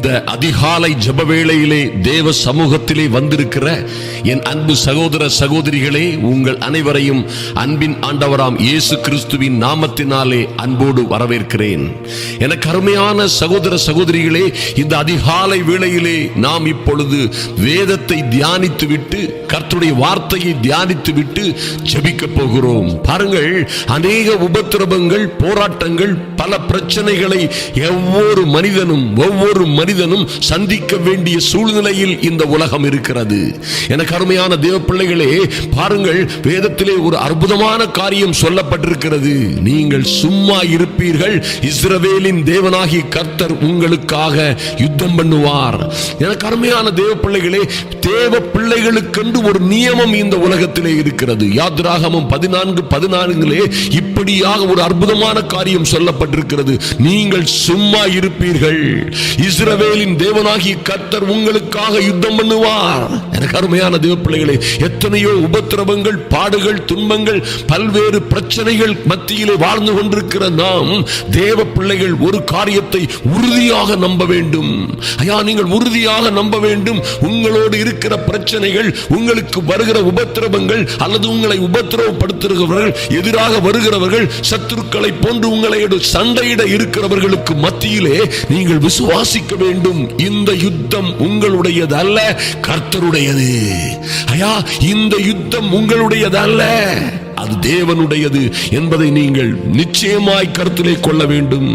இந்த அதிகாலை ஜெப வேளையிலே தேவ சமூகத்திலே வந்திருக்கிற என் அன்பு சகோதர சகோதரிகளே உங்கள் அனைவரையும் அன்பின் ஆண்டவராம் இயேசு கிறிஸ்துவின் நாமத்தினாலே அன்போடு வரவேற்கிறேன். எனக்கு அருமையான சகோதர சகோதரிகளே இந்த அதிகாலை வேளையிலே நாம் இப்பொழுது வேதத்தை தியானித்து விட்டு கர்த்துடைய வார்த்தையை தியானித்து விட்டு ஜபிக்க போகிறோம். பாருங்கள் அநேக உபத்திரவங்கள் போராட்டங்கள் பல பிரச்சனைகளை ஒவ்வொரு மனிதனும் ஒவ்வொரு மனித மனிதனும் சந்திக்க வேண்டிய சூழ்நிலையில் இந்த உலகம் இருக்கிறது. எனக்கு அருமையான தேவ பிள்ளைகளே பாருங்கள் வேதத்திலே ஒரு அற்புதமான காரியம் சொல்லப்பட்டிருக்கிறது. நீங்கள் சும்மா இருப்பீர்கள் இஸ்ரவேலின் தேவனாகி கர்த்தர் உங்களுக்காக யுத்தம் பண்ணுவார். எனக்கு அருமையான தேவ பிள்ளைகளே தேவ பிள்ளைகளுக்கென்று ஒரு நியமம் இந்த உலகத்திலே இருக்கிறது. யாத்ராகமம் பதினான்கு பதினான்கிலே இப்படியாக ஒரு அற்புதமான காரியம் சொல்லப்பட்டிருக்கிறது. நீங்கள் சும்மா இருப்பீர்கள் இஸ்ரவேலின் தேவனாகி கர்த்தர் உங்களுக்காக யுத்தம் பண்ணுவார். எனக்கு அருமையான தேவ பிள்ளைகளே எத்தனையோ உபத்திரவங்கள் பாடுகள் துன்பங்கள் பல்வேறு பிரச்சனைகள் மத்தியிலே வாழ்ந்து கொண்டிருக்கிற நாம் தேவ பிள்ளைகள் ஒரு காரியத்தை உறுதியாக நம்ப வேண்டும். ஐயா நீங்கள் உறுதியாக நம்ப வேண்டும். உங்களோடு இருக்கிற பிரச்சனைகள் உங்களுக்கு வருகிற உபத்திரவங்கள் அல்லது உங்களை உபத்திரவப்படுத்துகிறவர்கள் எதிராக வருகிறவர்கள் சத்துருக்களை போன்று உங்களை சண்டையிட இருக்கிறவர்களுக்கு மத்தியிலே நீங்கள் விசுவாசிக்கவே வேண்டும். இந்த யுத்தம் உங்களுடையது அல்ல கர்த்தருடையது. ஐயா இந்த யுத்தம் உங்களுடையது அல்ல அது தேவனுடையது என்பதை நீங்கள் நிச்சயமாய் கருத்திலே கொள்ள வேண்டும்.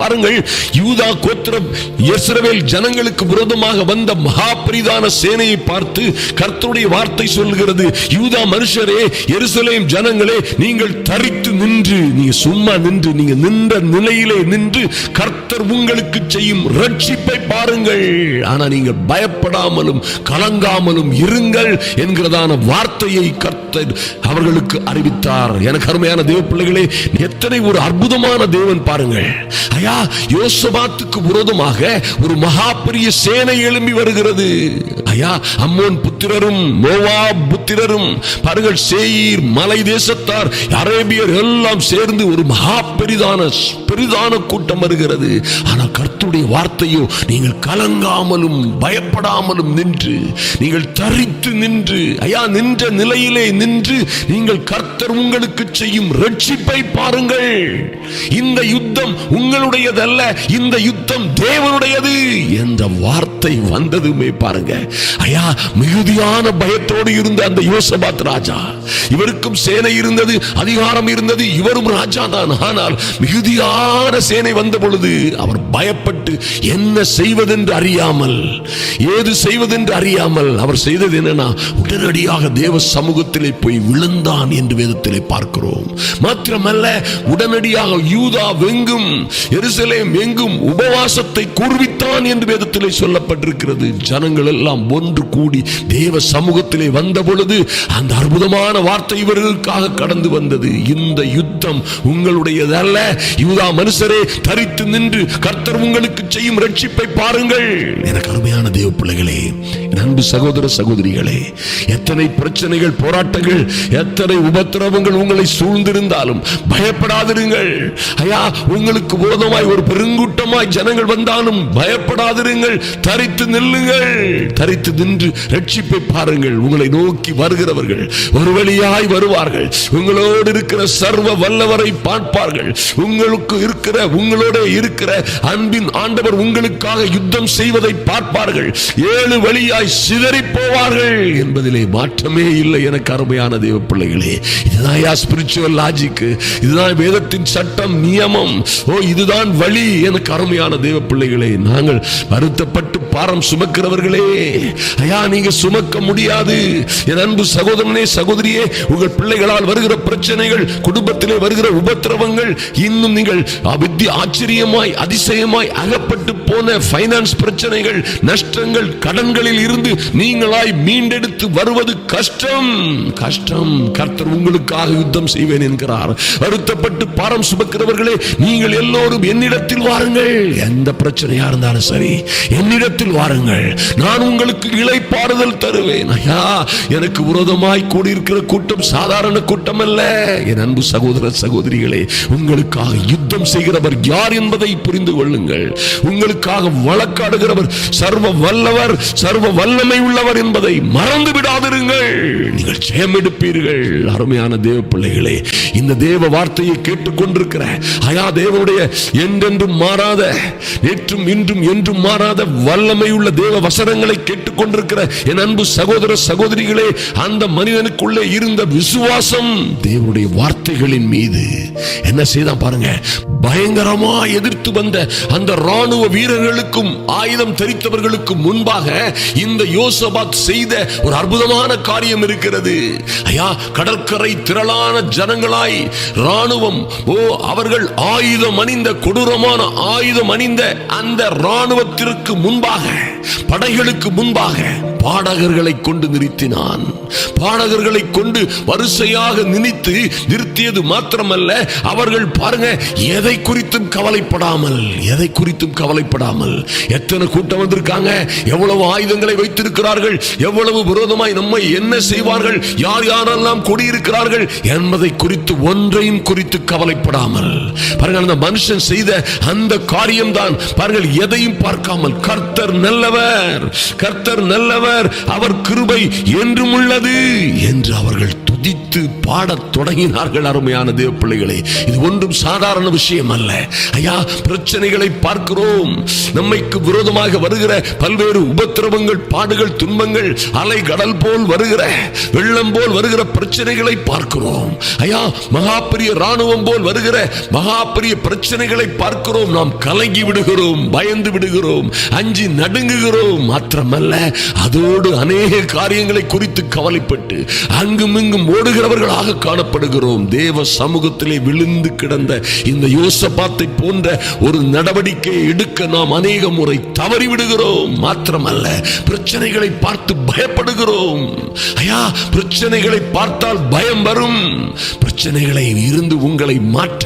பாருங்கள் யூதா கோத்திரம் இஸ்ரவேல் ஜனங்களுக்கு விரோதமாக வந்த மகாபிரிதான சேனையை பார்த்து கர்த்தருடைய வார்த்தை சொல்லுகிறது. யூதா மனுஷரே எருசலேம் ஜனங்களே நீங்கள் தரித்து நின்று நீங்க சும்மா நின்று நீங்க நின்ற நிலையிலே நின்று கர்த்தர் உங்களுக்கு செய்யும் ரட்சிப்பை பாருங்கள். ஆனா நீங்கள் பயப்படாமலும் கலங்காமலும் இருங்கள் என்கிறதான வார்த்தையை கர்த்தர் அவர்களுக்கு அறிவித்தார். எனக்கு அருமையான தேவ பிள்ளைகளே எத்தனை ஒரு அற்புதமான தேவன் பாருங்கள். ஐயா யோசபாத்துக்கு விரோதமாக ஒரு மகா பெரிய சேனை எழும்பி வருகிறது. ஐயா அம்மோன் புத்திரரும் மோவா புத்திரரும் பாருங்கள் சேயீர் மலை தேசத்தார் அரேபியர் எல்லாம் சேர்ந்து ஒரு மகா பெரிதான பெரிதான கூட்டம் வருகிறது. ஆனால் கர்த்துடைய வார்த்தையோ நீங்கள் கலங்காமலும் பயப்படாமலும் நின்று நீங்கள் தரித்து நின்று ஐயா நின்ற நிலையிலே நின்று நீங்கள் கர்த்தர் உங்களுக்கு செய்யும் ரட்சிப்பை பாருங்கள். இந்த யுத்த யுத்தம் உங்களுடையதல்ல. இந்த யுத்தம் தேவனுடையது என்ற வார்த்தை வார்த்தை வந்ததுமே பாருங்க. ஐயா மிகுதியான பயத்தோடு இருந்த அந்த யோசபாத் ராஜா இவருக்கும் சேனை இருந்தது அதிகாரம் இருந்தது இவரும் ராஜா தான். ஆனால் மிகுதியான சேனை வந்த பொழுது அவர் பயப்பட்டு என்ன செய்வதென்று அறியாமல் ஏது செய்வதென்று அறியாமல் அவர் செய்தது என்னன்னா உடனடியாக தேவ சமூகத்திலே போய் விழுந்தான் என்று வேதத்திலே பார்க்கிறோம். மாத்திரமல்ல உடனடியாக யூதா வெங்கும் எருசலேம் எங்கும் உபவாசத்தை கூர்வித்தான் என்று வேதத்திலே சொல்ல சொல்லப்பட்டிருக்கிறது ஜனங்கள் எல்லாம் ஒன்று கூடி தேவ சமூகத்திலே வந்த பொழுது அந்த அற்புதமான வார்த்தை இவர்களுக்காக கடந்து வந்தது. இந்த யுத்தம் உங்களுடையதல்ல. யூதா மனுஷரே தரித்து நின்று கர்த்தர் உங்களுக்கு செய்யும் ரட்சிப்பை பாருங்கள். எனக்கு அருமையான தேவ பிள்ளைகளே அன்பு சகோதர சகோதரிகளே எத்தனை பிரச்சனைகள் போராட்டங்கள் எத்தனை உபத்திரவங்கள் உங்களை சூழ்ந்திருந்தாலும் பயப்படாதிருங்கள். ஐயா உங்களுக்கு விரோதமாய் ஒரு பெருங்கூட்டமாய் ஜனங்கள் வந்தாலும் பயப்படாதிருங்கள். தரித்து நில்லுங்கள். தரித்து நின்று ரட்சிப்பை பாருங்கள். உங்களை நோக்கி வருகிறவர்கள் ஒரு வழியாய் வருவார்கள். உங்களோடு இருக்கிற சர்வ வல்லவரை பார்ப்பார்கள். உங்களுக்கு இருக்கிற உங்களோட இருக்கிற அன்பின் ஆண்டவர் உங்களுக்காக யுத்தம் செய்வதை பார்ப்பார்கள். ஏழு வழியாய் சிதறி போவார்கள் என்பதிலே மாற்றமே இல்லை எனக்கு அருமையான தேவ பிள்ளைகளே. இதுதான் யா ஸ்பிரிச்சுவல் லாஜிக் இதுதான் வேதத்தின் சட்டம் நியமம். ஓ இதுதான் வழி எனக்கு அருமையான தேவ பிள்ளைகளே நாங்கள் வருத்தப்பட்டு பாரம் சுமக்கிறவர்களே ஐயா நீங்க சுமக்க முடியாது. என் அன்பு சகோதரனே சகோதரியே உங்கள் பிள்ளைகளால் வருகிற பிரச்சனைகள் குடும்பத்திலே வருகிற உபத்திரவங்கள் இன்னும் நீங்கள் அபித்தி ஆச்சரியமாய் அதிசயமாய் அகப்பட்டு போன பைனான்ஸ் பிரச்சனைகள் நஷ்டங்கள் கடன்களில் இருந்து நீங்களாய் மீண்டெடுத்து வருவது கஷ்டம். கஷ்டம். கர்த்தர் உங்களுக்காக யுத்தம் செய்வேன் என்கிறார். வருத்தப்பட்டு பாரம் சுமக்கிறவர்களே நீங்கள் எல்லோரும் என்னிடத்தில் வாருங்கள். எந்த பிரச்சனையா இருந்தாலும் சரி என்னிடத்தில் வாருங்கள். நான் உங்களுக்கு இளைப்பாறுதல் தருவேன். ஐயா எனக்கு விரோதமாய் கூடியிருக்கிற கூட்டம் சாதாரண கூட்டம் அல்ல. என் அன்பு சகோதர சகோதரிகளே உங்களுக்காக யுத்தம் செய்கிறவர் யார் என்பதை புரிந்து கொள்ளுங்கள். உங்களுக்காக வழக்காடுகிறவர் சர்வ வல்லவர் சர்வ வல்லமை உள்ளவர் என்பதை மறந்து விடாதிருங்கள். நீங்கள் ஜெயம் எடுப்பீர்கள். அருமையான தேவ பிள்ளைகளே இந்த தேவ வார்த்தையை கேட்டுக்கொண்டிருக்கிற அயா தேவனுடைய என்றென்றும் மாறாத நேற்றும் இன்றும் என்றும் மாறாத வல்லம் வல்லமையுள்ள தேவ வசனங்களை கேட்டுக்கொண்டிருக்கிற என் அன்பு சகோதர சகோதரிகளே அந்த மனிதனுக்குள்ளே இருந்த விசுவாசம் தேவனுடைய வார்த்தைகளின் மீது. என்ன செய்தான் பாருங்க. பயங்கரமா எதிர்த்து வந்த அந்த ராணுவ வீரர்களுக்கும் ஆயுதம் தரித்தவர்களுக்கும் முன்பாக இந்த யோசபாத் செய்த ஒரு அற்புதமான காரியம் இருக்கிறது. ஐயா கடற்கரை திரளான ஜனங்களாய் ராணுவம் ஓ அவர்கள் ஆயுதம் அணிந்த கொடூரமான ஆயுதம் அணிந்த அந்த ராணுவத்திற்கு முன்பாக படைகளுக்கு முன்பாக பாடகர்களை கொண்டு நிறுத்தினான். பாடகர்களை கொண்டு வரிசையாக நினைத்து நிறுத்தியது மாத்திரமல்ல அவர்கள் பாருங்க எதை குறித்தும் கவலைப்படாமல் எதை குறித்தும் கவலைப்படாமல் எத்தனை கூட்டம் வந்திருக்காங்க எவ்வளவு ஆயுதங்களை வைத்திருக்கிறார்கள் எவ்வளவு விரோதமாய் நம்மை என்ன செய்வார்கள் யார் யாரெல்லாம் கூடியிருக்கிறார்கள் என்பதை குறித்து ஒன்றையும் குறித்து கவலைப்படாமல். பாருங்கள் அந்த மனுஷன் செய்த அந்த காரியம்தான். பாருங்கள் எதையும் பார்க்காமல். கர்த்தர் நல்லவர் கர்த்தர் நல்லவர். அவர் கிருபை என்றும் உள்ளது என்று அவர்கள் துதித்து பாடத் தொடங்கினார்கள் அருமையான தேவ பிள்ளைகளே இது ஒன்றும் சாதாரண விஷயம் அல்ல ஐயா பிரச்சனைகளை பார்க்கிறோம். நம்மைக்கு விரோதமாக வருகிற பல்வேறு உபத்திரவங்கள் பாடுகள் துன்பங்கள் அலை கடல் போல் வருகிற வெள்ளம் போல் வருகிற பிரச்சனைகளை பார்க்கிறோம். ஐயா மகா பெரிய ராணுவம் போல் வருகிற மகா பெரிய பிரச்சனைகளை பார்க்கிறோம். நாம் கலங்கி விடுகிறோம் பயந்து விடுகிறோம் அஞ்சி நடுங்குகிறோம். மாத்திரமல்ல அதோடு அநேக காரியங்களை குறித்து கவலைப்பட்டு அங்கும் இங்கும் ஓடுகிறவர்களாக காணப்படுகிறோம். தேவ சமூகத்திலே விழுந்து கிடந்த இந்த யோசபாத்தை போன்ற ஒரு நடவடிக்கை எடுக்க நாம் அநேக முறை தவறி விடுகிறோம் மாத்திரமல்ல பிரச்சனைகளை பார்த்து பயப்படுகிறோம். ஐயா பிரச்சனைகளை பார்த்தால் பயம் வரும். பிரச்சனைகளை இருந்து உங்களை மாற்ற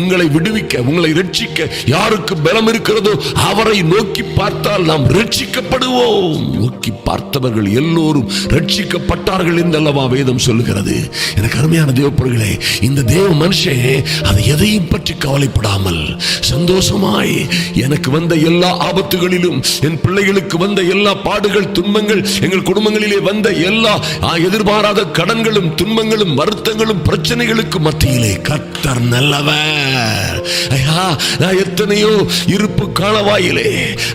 உங்களை விடுவிக்க உங்களை ரட்சிக்க யாருக்கு பலம் இருக்கிறதோ அவரை நோக்கி பார்த்தால் நாம் ரட்சிக்கப்படுவோம். நோக்கி பார்த்தவர்கள் எல்லோரும் ரட்சிக்கப்பட்டார்கள் என்றல்லவா வேதம் சொல்லுகிறது எனக்கு அருமையான தேவப்பொருள்களே இந்த தேவ மனுஷன் அதை எதையும் பற்றி கவலைப்படாமல் சந்தோஷமாய் எனக்கு வந்த எல்லா ஆபத்துகளிலும் என் பிள்ளைகளுக்கு வந்த எல்லா பாடுகள் துன்பங்கள் எங்கள் குடும்பங்களிலே வந்த எல்லா எதிர்பாராத கடன்களும் துன்பங்களும் வருத்தங்களும் பிரச்சனைகளுக்கு மத்தியிலே கத்தர் நல்லவர். ஐயா நான் எத்தனையோ இருப்பு காலவாயிலே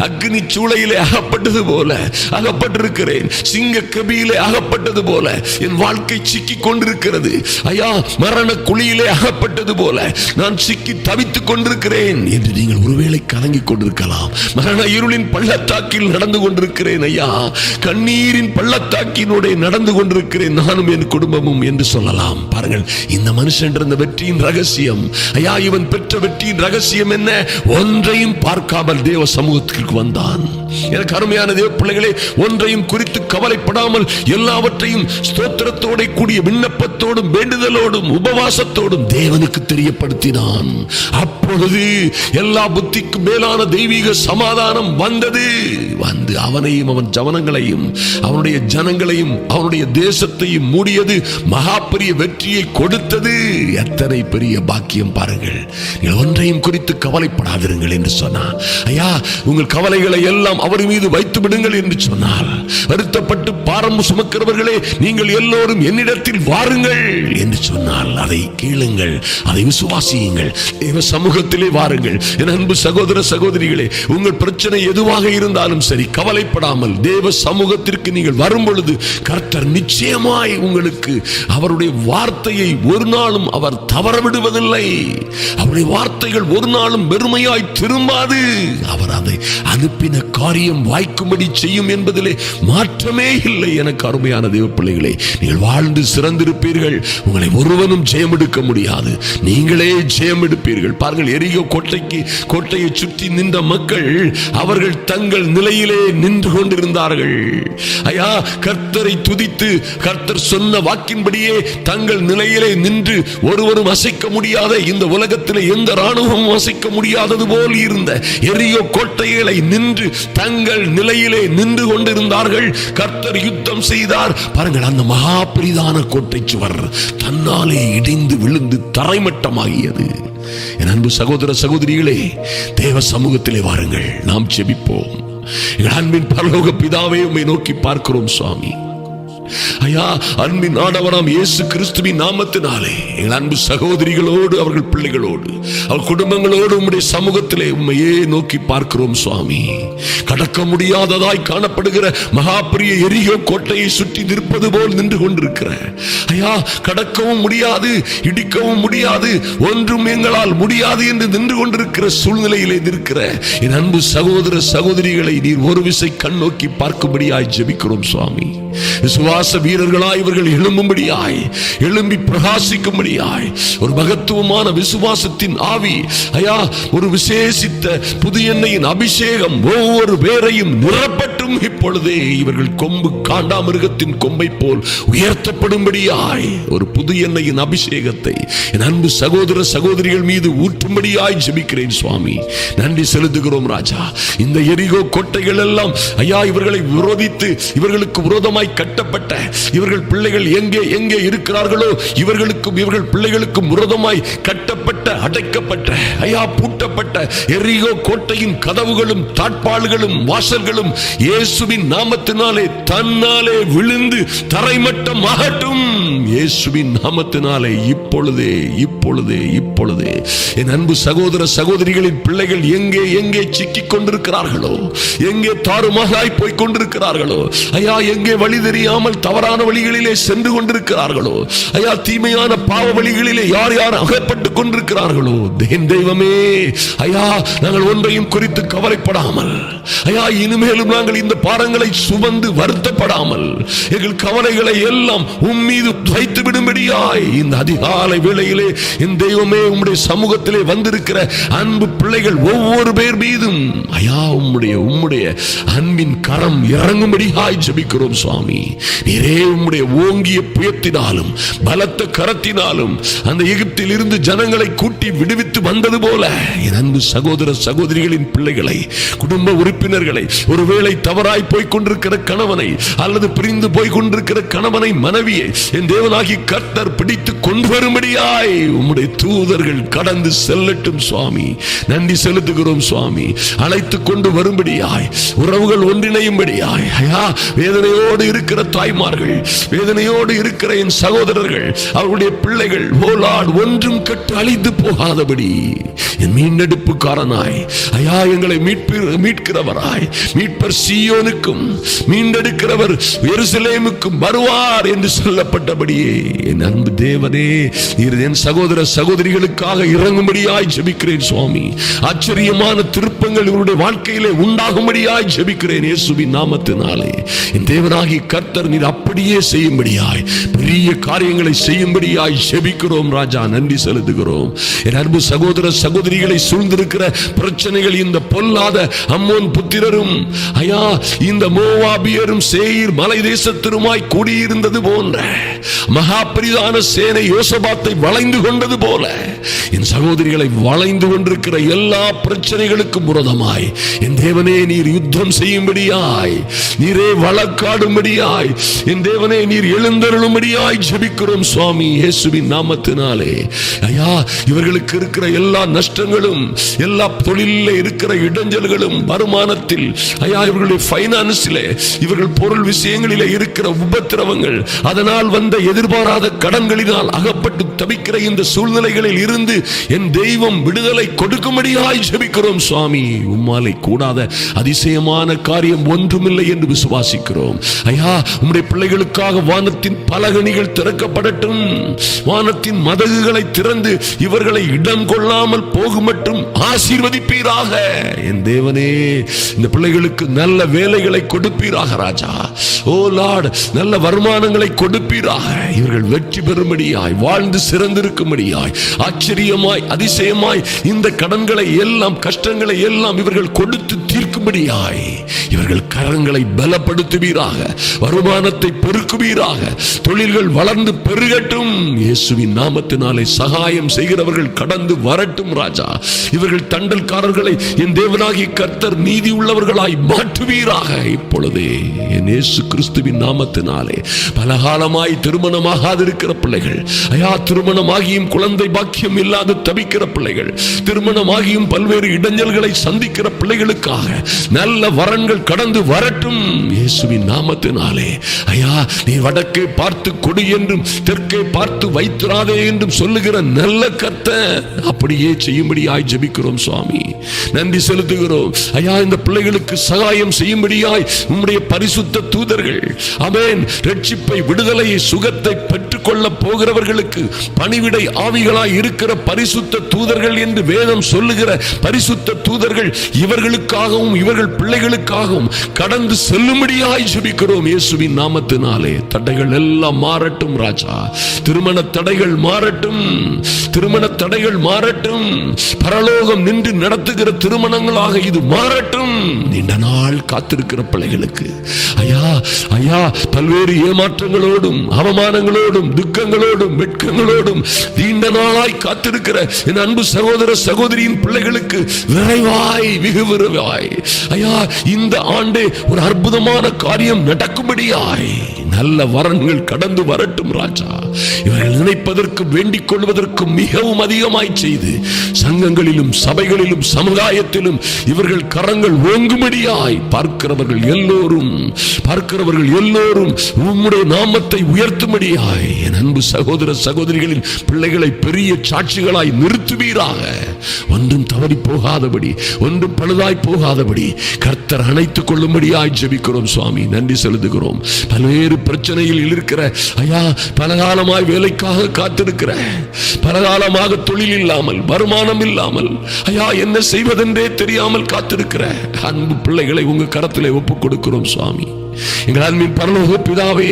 அக்னி சூளையிலே அகப்பட்டது போல அகப்பட்டிருக்கிறேன். சிங்க கபியிலே அகப்பட்டது போல என் வாழ்க்கை சிக்கி கொண்டிருக்கிறது. ஐயா மரண குழியிலே அகப்பட்டது போல நான் சிக்கி தவித்துக் கொண்டிருக்கிறேன் என்று நீங்கள் ஒருவேளை கலங்கிக் கொண்டிருக்கலாம். மரண இருளின் பள்ளத்தாக்கில் நடந்து கொண்டிருக்கிறேன் ஐயா. கண்ணீரின் பள்ளத்தாக்கினுடைய நடந்து கொண்டிருக்கிறேன் நானும் என் குடும்பமும் என்று சொல்லலாம். பாருங்கள் இந்த மனுஷன் இருந்த வெற்றியின் ரகசியம். ஐயா இவன் பெற்ற வெற்றியின் ரகசியம் என்ன? ஒன்றையும் பார்க்காமல் தேவ சமூகத்திற்கு வந்தான். எனக்கு அருமையான தேவ பிள்ளைகளே ஒன்றையும் குறித்து கவலைப்படாமல் எல்லாவற்றையும் ஸ்தோத்திரத்தோட கூடிய விண்ணப்பத்தோடும் வேண்டுதலோடும் உபவாசத்தோடும் தேவனுக்கு தெரியப்படுத்தினான். அப்பொழுது எல்லா புத்திக்கும் மேலான தெய்வீக சமாதானம் வந்தது. வந்து அவனையும் அவன் ஜவனங்களையும் அவனுடைய ஜனங்களையும் அவனுடைய தேசத்தையும் மூடியது மகா பெரிய வெற்றியை கொடுத்தது. எத்தனை பெரிய பாக்கியம் பாருங்கள். ஒன்றையும் குறித்து கவலைப்படாதிருங்கள் என்று சொன்னான். ஐயா உங்கள் கவலைகளை எல்லாம் அவர் மீது வைத்து விடுங்கள் என்று சொன்னார் வருத்தப்பட்டு பாரம் சுமக்கிறவர்களே நீங்கள் எல்லோரும் என்னிடத்தில் வாருங்கள் என்று சொன்னால் அதை கேளுங்கள் அதை விசுவாசியுங்கள் தேவ சமூகத்திலே வாருங்கள். என் அன்பு சகோதர சகோதரிகளே உங்கள் பிரச்சனை எதுவாக இருந்தாலும் சரி கவலைப்படாமல் தேவ சமூகத்திற்கு நீங்கள் வரும் பொழுது கர்த்தர் நிச்சயமாய் உங்களுக்கு அவருடைய வார்த்தையை ஒரு நாளும் அவர் தவறவிடுவதில்லை. அவருடைய வார்த்தைகள் ஒரு நாளும் வெறுமையாய் திரும்பாது. அவர் அதை அனுப்பின காரியம் வாய்க்கும்படி செய்யும் என்பதிலே மாற்றமே இல்லை. எனக்கு அருமையான தேவ பிள்ளைகளே நீங்கள் வாழ்ந்து சிறந்திருப்பீர்கள். உங்களை ஒருவனும் ஜெயம் எடுக்க முடியாது. நீங்களே ஜெயம் எடுப்பீர்கள் பாருங்கள் எரியோ கோட்டைக்கு கோட்டையை சுற்றி நின்ற மக்கள் அவர்கள் தங்கள் நிலையிலே நின்று கொண்டிருந்தார்கள். ஐயா கர்த்தரை துதித்து கர்த்தர் சொன்ன வாக்கின்படியே தங்கள் நிலையிலே நின்று ஒருவரும் அசைக்க முடியாத இந்த உலகத்திலே எந்த ராணுவமும் அசைக்க முடியாதது போல் இருந்த எரியோ கோட்டைகளை நின்று தங்கள் நிலையிலே நின்று கொண்டிருந்தார்கள். கர்த்தர் யுத்தம் செய்தார். பாருங்கள் அந்த மகா பெரிதான கோட்டை சுவர் தன்னாலே இடிந்து விழுந்து தரைமட்டமாகியது. என் அன்பு சகோதர சகோதரிகளே தேவ சமூகத்திலே வாருங்கள். நாம் செபிப்போம் எங்கள் அன்பின் பரலோக பிதாவே உம்மை நோக்கி பார்க்கிறோம் சுவாமி. ஐயா அன்பின் ஆடவராம் இயேசு கிறிஸ்துவின் நாமத்தினாலே எங்கள் அன்பு சகோதரிகளோடு அவர்கள் பிள்ளைகளோடு அவர் குடும்பங்களோடு உம்முடைய சமூகத்திலே உண்மையே நோக்கி பார்க்கிறோம் சுவாமி. கடக்க முடியாததாய் காணப்படுகிற மகாபிரிய எரியோ கோட்டையை சுற்றி நிற்பது போல் நின்று கொண்டிருக்கிற. ஐயா கடக்கவும் முடியாது இடிக்கவும் முடியாது ஒன்றும் எங்களால் முடியாது என்று நின்று கொண்டிருக்கிற சூழ்நிலையிலே நிற்கிற என் அன்பு சகோதர சகோதரிகளை நீர் ஒரு விசை கண் நோக்கி பார்க்கும்படியாய் ஜெபிக்கிறோம் சுவாமி. விசுவாச வீரர்களாய் இவர்கள் எழும்பும்படியாய் எழும்பி பிரகாசிக்கும்படியாய் ஒரு மகத்துவமான விசுவாசத்தின் ஆவி ஐயா ஒரு விசேஷித்த புது எண்ணெயின் அபிஷேகம் ஒவ்வொரு பேரையும் நிரப்பட்டும். இப்பொழுதே இவர்கள் கொம்பு காண்டாமிருகத்தின் கொம்பை போல் உயர்த்தப்படும்படியாய் ஒரு புது எண்ணெயின் அபிஷேகத்தை என் அன்பு சகோதர சகோதரிகள் மீது ஊற்றும்படியாய் ஜெபிக்கிறேன் சுவாமி. நன்றி செலுத்துகிறோம் ராஜா. இந்த எரிகோ கோட்டைகள் எல்லாம் ஐயா இவர்களை விரோதித்து இவர்களுக்கு விரோதமாய் கட்டப்பட்ட இவர்கள் பிள்ளைகள் எங்கே எங்கே இருக்கிறார்களோ இவர்களுக்கும் இவர்கள் பிள்ளைகளுக்கும் விரோதமாய் கட்டப்பட்ட அடைக்கப்பட்ட ஐயா பூட்டப்பட்ட எரிகோ கோட்டையின் கதவுகளும் தாட்பாள்களும் வாசல்களும் இயேசுவின் நாமத்தினாலே தன்னாலே விழுந்து தரைமட்டம் ஆகட்டும் இயேசுவின் நாமத்தினாலே இப்பொழுதே இப்பொழுதே இப்பொழுதே. என் அன்பு சகோதர சகோதரிகளின் பிள்ளைகள் எங்கே எங்கே சிக்கிக் கொண்டிருக்கிறார்களோ எங்கே தாறுமாறாய் போய் கொண்டிருக்கிறார்களோ ஐயா எங்கே வழி தெரியாமல் தவறான வழிகளிலே சென்று கொண்டிருக்கிறார்களோ ஐயா தீமையான பாவ வழிகளிலே யார் யார் அகப்பட்டுக் கொண்டிருக்கிறார்களோ தெய்வமே ஐயா நாங்கள் ஒன்றையும் குறித்து கவலைப்படாமல் ஐயா இனிமேலும் நாங்கள் இந்த பாரங்களை சுமந்து வருத்தப்படாமல் எங்கள் கவலைகளை எல்லாம் உம்மீது வைத்து விடும்படியாய் இந்த அதிகாலை வேளையிலே என் தெய்வமே உம்முடைய சமூகத்திலே வந்திருக்கிற அன்பு பிள்ளைகள் ஒவ்வொரு பேர் மீதும் ஐயா உம்முடைய உம்முடைய அன்பின் கரம் இறங்கும்படியாய் ஜபிக்கிறோம் சுவாமி. நீரே உம்முடைய ஓங்கிய புயத்தினாலும் பலத்த கரத்தினாலும் அந்த எகிப்தில் இருந்து ஜனங்களை கூட்டி விடுவித்து வந்தது போல என் அன்பு சகோதர சகோதரிகளின் பிள்ளைகளை குடும்ப உறுப்பினர்களை ஒருவேளை தவறாய் போய் கொண்டிருக்கிற கணவனை அல்லது பிரிந்து போய் கொண்டிருக்கிற கணவனை மனைவியை என் தேவனாகி கர்த்தர் பிடித்து கொண்டு வரும்படியாய் உம்முடைய தூதர்கள் கடந்து செல்லட்டும் சுவாமி. நன்றி செலுத்துகிறோம் சுவாமி. அழைத்து கொண்டு வரும்படியாய் உறவுகள் ஒன்றிணையும்படியாய். ஐயா வேதனையோடு இருக்கிற தாய்மார்கள் வேதனையோடு இருக்கிற என் சகோதரர்கள் அவருடைய பிள்ளைகள் ஓலாட் ஒன்றும் கட்டு அழிந்து போகாதபடி என் மீண்டெடுப்புக்காரனாய். ஐயா எங்களை மீட்பு மீட்கிற மீட்கிறவராய் மீட்பர் சீயோனுக்கும் மீண்டெடுக்கிறவர் எருசலேமுக்கும் வருவார் என்று சொல்லப்பட்டபடியே என் அன்பு தேவனே நீர் என் சகோதர சகோதரிகளுக்காக இறங்கும்படியாய் ஜெபிக்கிறேன் சுவாமி. ஆச்சரியமான திருப்பங்கள் இவருடைய வாழ்க்கையிலே உண்டாகும்படியாய் ஜெபிக்கிறேன் இயேசுவின் நாமத்தினாலே. என் தேவனாகி கர்த்தர் நீர் அப்படியே செய்யும்படியாய் பெரிய காரியங்களை செய்யும்படியாய் ஜெபிக்கிறோம் ராஜா நன்றி செலுத்துகிறோம். என் அன்பு சகோதர சகோதரிகளை சூழ்ந்திருக்கிற பிரச்சனைகள் இந்த பொல்லாத அம்மோன் புத்திரரும். ஐயா இந்த மோவாபியரும் சேயிர் மலை தேசத்திலுமாய் கூடியிருந்தது போன்ற மகா பெரிதான சேனை யோசபாத்தை வளைந்து கொண்டது போல என் சகோதரிகளை வளைந்து கொண்டிருக்கிற எல்லா பிரச்சனைகளுக்கும் புரதமாய் என் தேவனே நீர் யுத்தம் செய்யும்படியாய் நீரே வழக்காடும்படியாய் என் தேவனே நீர் எழுந்தருளும்படியாய் ஜபிக்கிறோம் சுவாமி இயேசுவின் நாமத்தினாலே. ஐயா இவர்களுக்கு இருக்கிற எல்லா நஷ்டங்களும் எல்லா தொழிலில் இருக்கிற இடைஞ்சல்களும் வருமான வருமானத்தில் ஐயா இவர்களுடைய பைனான்ஸில் இவர்கள் பொருள் விஷயங்களில் இருக்கிற உபத்திரவங்கள் அதனால் வந்த எதிர்பாராத கடன்களினால் அகப்பட்டு தவிக்கிற இந்த சூழ்நிலைகளில் இருந்து என் தெய்வம் விடுதலை கொடுக்கும்படியாய் ஜெபிக்கிறோம் சுவாமி. உம்மாலை கூடாத அதிசயமான காரியம் ஒன்றுமில்லை என்று விசுவாசிக்கிறோம். ஐயா உம்முடைய பிள்ளைகளுக்காக வானத்தின் பலகணிகள் திறக்கப்படட்டும். வானத்தின் மதகுகளை திறந்து இவர்களை இடம் கொள்ளாமல் போகும் மட்டும் ஆசீர்வதிப்பீராக. என் தேவனே இந்த பிள்ளைகளுக்கு நல்ல வேலைகளை கொடுப்பீராக ராஜா. ஓ லார்ட் நல்ல வருமானங்களை கொடுப்பீராக. இவர்கள் வெற்றி பெறும்படியாய் வாழ்ந்து சிறந்திருக்கும்படியாய் ஆச்சரியமாய் அதிசயமாய் இந்த கடன்களை எல்லாம் கஷ்டங்களை எல்லாம் இவர்கள் கொடுத்து தீர்க்கும்படியாய் இவர்கள் கரங்களை பலப்படுத்துவீராக வருமானத்தை பெருக்குவீராக தொழில்கள் வளர்ந்து பெருகட்டும். இயேசுவின் நாமத்தினாலே சகாயம் செய்கிறவர்கள் கடந்து வரட்டும் ராஜா. இவர்கள் தண்டல்காரர்களை என் தேவனாகி கர்த்தர் நீ நீதி உள்ளவர்களாய் மாற்றுவீராக. இப்பொழுதே என் இயேசு கிறிஸ்துவின் நாமத்தினாலே பலகாலமாய் திருமணமாகாதிருக்கிற பிள்ளைகள் ஐயா திருமணமாகியும் குழந்தை பாக்கியம் இல்லாத தவிக்கிற பிள்ளைகள் திருமணமாகியும் பல்வேறு இடைஞ்சல்களை சந்திக்கிற பிள்ளைகளுக்காக நல்ல வரன்கள் கடந்து வரட்டும் இயேசுவின் நாமத்தினாலே. ஐயா நீ வடக்கே பார்த்து கொடு என்றும் தெற்கே பார்த்து வைத்திராதே என்றும் சொல்லுகிற நல்ல கர்த்தர். அப்படியே செய்யும்படியாய் ஜபிக்கிறோம் சுவாமி. நன்றி செலுத்துகிறோம். ஐயா இந்த பிள்ளைகளுக்கு சகாயம் செய்யும்படியாய் உம்முடைய பரிசுத்த தூதர்கள் அமேன். ரட்சிப்பை விடுதலையை சுகத்தை பெற்றுக்கொள்ள போகிறவர்களுக்கு பணிவிடை ஆவிகளாய் இருக்கிற பரிசுத்த தூதர்கள் என்று வேதம் சொல்லுகிற பரிசுத்த தூதர்கள் இவர்களுக்காகவும் இவர்கள் பிள்ளைகளுக்காகவும் கடந்து செல்லும்படியாய் ஜெபிக்கிறோம் இயேசுவின் நாமத்தினாலே. தடைகள் எல்லாம் மாறட்டும் ராஜா. திருமண தடைகள் மாறட்டும். திருமண தடைகள் மாறட்டும். பரலோகம் நின்று நடத்துகிற திருமணங்களாக இது மாறட்டும். நீண்ட நாள் காத்திருக்கிற பிள்ளைகளுக்கு ஐயா ஐயா பல்வேறு ஏமாற்றங்களோடும் அவமானங்களோடும் துக்கங்களோடும் வெட்கங்களோடும் நீண்ட நாளாய் காத்திருக்கிற என் அன்பு சகோதர சகோதரியின் பிள்ளைகளுக்கு விரைவாய் வெகு விரைவாய். ஐயா இந்த ஆண்டே ஒரு அற்புதமான காரியம் நடக்கும்படியாய். நல்ல வரன்கள் கடந்து வரட்டும் ராஜா. இவர்கள் நினைப்பதற்கு வேண்டிக் கொள்வதற்கு மிகவும் அதிகமாய் செய்து சங்கங்களிலும் சபைகளிலும் சமுதாயத்திலும் இவர்கள் கரங்கள் ஓங்கும்படியாய் பார்க்கிறவர்கள் எல்லோரும் பார்க்கிறவர்கள் எல்லோரும் உம்முடைய நாமத்தை உயர்த்தும்படியாய் என் அன்பு சகோதர சகோதரிகளின் பிள்ளைகளை பெரிய சாட்சிகளாய் நிறுத்துவீராக. ஒன்றும் தவறி போகாதபடி ஒன்றும் பழுதாய் போகாதபடி கர்த்தர் அணைத்துக் கொள்ளும்படியாய் ஜெபிக்கிறோம் சுவாமி. நன்றி செலுத்துகிறோம். பல்வேறு பிரச்சனையில் இருக்கிற ஐயா பலகாலமாய் வேலைக்காக காத்திருக்கிற பலகாலமாக தொழில் இல்லாமல் வருமானம் இல்லாமல் ஐயா என்ன செய்வதென்றே தெரியாமல் காத்திருக்கிற அன்பு பிள்ளைகளை உங்க கரத்திலே ஒப்புக் கொடுக்கிறோம் சுவாமி. எங்கள் அன்பின் பரலோக பிதாவே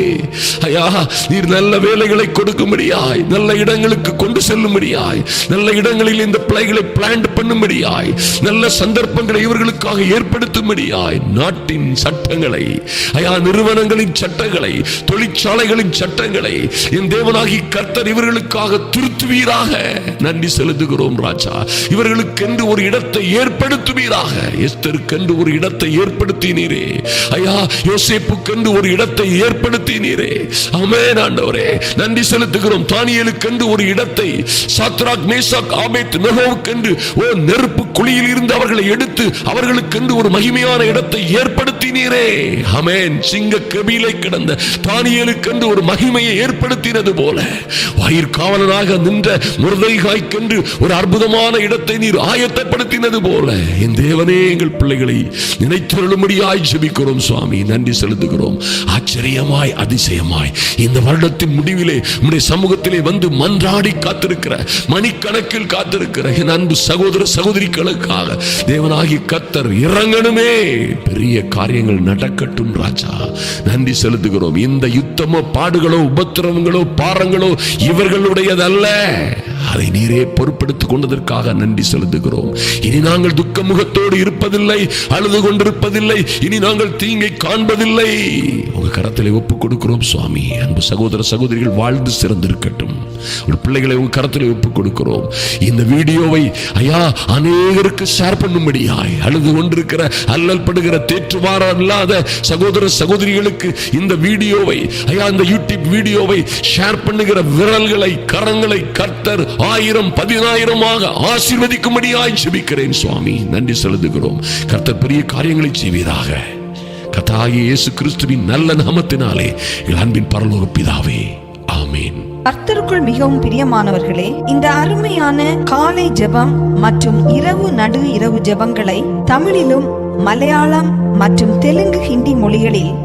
ஐயா நீர் நல்ல வேலைகளை கொடுக்கும்படியாய் நல்ல இடங்களுக்கு கொண்டு செல்லும்படியாய் நல்ல இடங்களில் இந்த பிள்ளைகளை பிளான் பண்ணும்படியாய் நல்ல சந்தர்ப்பங்களை இவர்களுக்காக ஏற்படுத்தும்படியாய் நாட்டின் சட்டங்களை ஐயா நிறுவனங்களின் சட்டங்களை தொழிற்சாலைகளின் சட்டங்களை என் தேவனாகி கர்த்தர் இவர்களுக்காக திருத்துவீராக. நன்றி செலுத்துகிறோம் ராஜா. இவர்களுக்கென்று ஒரு இடத்தை ஏற்படுத்துவீராக. எஸ்தருக்கென்று ஒரு இடத்தை ஏற்படுத்தினீரே. ஐயா யோசி யோசிப்புக்கென்று ஒரு இடத்தை ஏற்படுத்தினீரே. ஆமென் ஆண்டவரே. நன்றி செலுத்துகிறோம். தானியலுக்கென்று ஒரு இடத்தை சாத்ராக் மேசாக் ஆபேத் நெகோவுக்கென்று ஓ நெருப்பு குழியில் இருந்து அவர்களை எடுத்து அவர்களுக்கென்று ஒரு மகிமையான இடத்தை ஏற்படுத்தினீரே. அமேன் சிங்க கபிலை கிடந்த தானியலுக்கென்று ஒரு மகிமையை ஏற்படுத்தினது போல. வாயிற் காவலனாக நின்ற முருதைகாய்க்கென்று ஒரு அற்புதமான இடத்தை நீர் ஆயத்தப்படுத்தினது போல. என் தேவனே எங்கள் பிள்ளைகளை நினைத்தருளும்படியாய் ஜெபிக்கிறோம் சுவாமி. நன்றி செலுத்துகிறோம். ஆச்சரியமாய் அதிசயமாய். இந்த வருடத்தின் முடிவிலே நம்முடைய சமூகத்திலே வந்து மன்றாடி காத்திருக்கிற மணிக்கணக்கில் காத்திருக்கிற என் அன்பு சகோதர சகோதரிகளுக்காக தேவனாகி கத்தர் இறங்கணுமே. பெரிய காரியங்கள் நடக்கட்டும் ராஜா. நன்றி செலுத்துகிறோம். இந்த யுத்தமோ பாடுகளோ உபத்திரவங்களோ பாரங்களோ இவர்களுடையதல்ல. அதை நீரே பொறுப்படுத்திக் கொண்டதற்காக நன்றி செலுத்துகிறோம். இனி நாங்கள் துக்க முகத்தோடு இருப்பதில்லை அழுது கொண்டிருப்பதில்லை இனி நாங்கள் தீங்கை காண்பதில்லை. உங்க கரத்திலே ஒப்புக் கொடுக்கிறோம் சுவாமி. அன்பு சகோதர சகோதரிகள் வாழ்ந்து சிறந்திருக்கட்டும். ஒரு பிள்ளைகளை உங்க கரத்திலே ஒப்புக் கொடுக்கிறோம். இந்த வீடியோவை ஐயா அநேகருக்கு ஷேர் பண்ணும்படியாய். அழுது கொண்டிருக்கிற அல்லல் படுகிற தேற்றுவாரம் இல்லாத சகோதர சகோதரிகளுக்கு இந்த வீடியோவை ஐயா இந்த யூடியூப் வீடியோவை ஷேர் பண்ணுகிற விரல்களை கரங்களை கர்த்தர் ஆயிரம் பதினாயிரமாக ஆசீர்வதிக்கும்படியாய் ஜெபிக்கிறேன் சுவாமி. நன்றி செலுத்துகிறோம். கர்த்தர் பெரிய காரியங்களை செய்வீராக. கர்த்தராகிய இயேசு கிறிஸ்துவின் நல்ல நாமத்தினாலே அன்பின் பரலோக பிதாவே. ஆமீன். கர்த்தருக்குள் மிகவும் பிரியமானவர்களே இந்த அருமையான காலை ஜெபம் மற்றும் இரவு நடு இரவு ஜெபங்களை தமிழிலும் மலையாளம் மற்றும் தெலுங்கு ஹிந்தி மொழிகளில்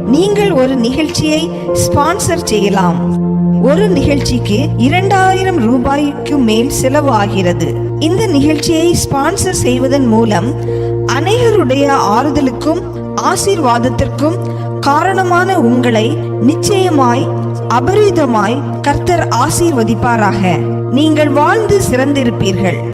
நீங்கள் ஒரு நிகழ்ச்சியை ஸ்பான்சர் செய்யலாம். ஒரு நிகழ்ச்சிக்கு இரண்டாயிரம் ரூபாய்க்கு மேல் செலவு ஆகிறது இந்த நிகழ்ச்சியை ஸ்பான்சர் செய்வதன் மூலம் அநேகருடைய ஆறுதலுக்கும் ஆசீர்வாதத்திற்கும் காரணமான உங்களை நிச்சயமாய் அபரிதமாய் கர்த்தர் ஆசீர்வதிப்பாராக. நீங்கள் வாழ்ந்து சிறந்திருப்பீர்கள்.